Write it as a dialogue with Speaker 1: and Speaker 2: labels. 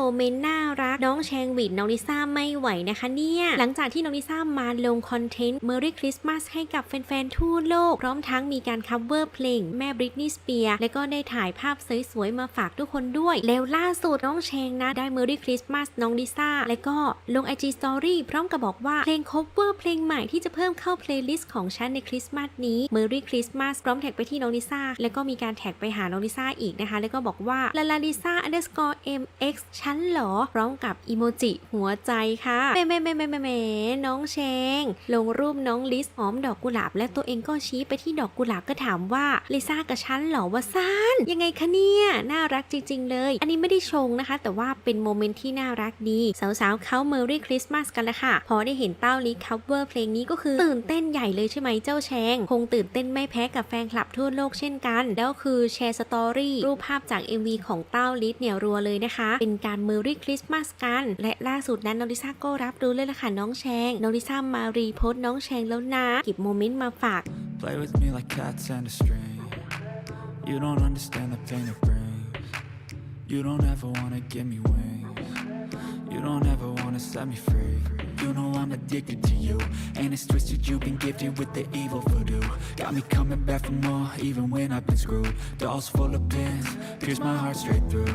Speaker 1: โมเมนต์น่ารัก น้องแชงวินน้องลิซ่าไม่ไหวนะคะเนี่ย หลังจากที่น้องลิซ่ามาลงคอนเทนต์ Merry Christmas ให้กับแฟนๆทั่วโลก พร้อมทั้งมีการ cover เพลงแม่บริตนีย์สเปียร์และก็ได้ถ่ายภาพสวยๆมาฝากทุกคนด้วย แล้วล่าสุดน้องแชงนะ ได้ Merry Christmas น้องลิซ่าและก็ลง IG Story พร้อมกับบอกว่าเพลง cover เพลงใหม่ที่จะเพิ่มเข้า playlist ของฉันในคริสต์มาสนี้ Merry Christmas พร้อมแท็กไปที่น้องลิซ่าแล้วก็มีการแท็กไปหาน้องลิซ่าอีกนะคะ แล้วก็บอกว่าลาลาลิซ่า underscore mx ฉันเหรอ พร้อมกับอีโมจิหัวใจค่ะแม่แม่แม่แม่แม่แม่น้องแชง ลงรูปน้องลิสหอมดอกกุหลาบ และตัวเองก็ชี้ไปที่ดอกกุหลาบก็ถามว่าลิซ่ากับฉันเหรอวะซานยังไงคะเนี่ยน่ารักจริง ๆ เลย อันนี้ไม่ได้ชงนะคะ แต่ว่าเป็นโมเมนต์ที่น่ารักดี สาวๆเขา Merry Christmas กันแล้วค่ะ พอได้เห็นเต้าลิ cover เพลงนี้ก็คือตื่นเต้นใหญ่เลยใช่ไหมเจ้าแชง คงตื่นเต้นไม่แพ้กับแฟนคลับทั่วโลกเช่นกัน แล้วคือแชร์สตอรี่รูปภาพจาก MV ของเต้าลิเนี่ยรัวเลยนะคะ เป็นการ Merry Christmas กัน และล่าสุดนั้นน้องลิซ่าก็รับรู้เลยล่ะค่ะน้องแชงน้องลิซ่ามารีโพสน้องแชงแล้วนะก็บโมเมนต์มาฝาก
Speaker 2: Play with me like cats and a string. You don't understand the pain it brings. You don't ever wanna give me wings. You don't ever wanna set me free. You know I'm addicted to you. And it's twisted, you've been gifted with the evil voodoo. Got me coming back for more, even when I've been screwed. Dolls full of pins, pierce my heart straight through.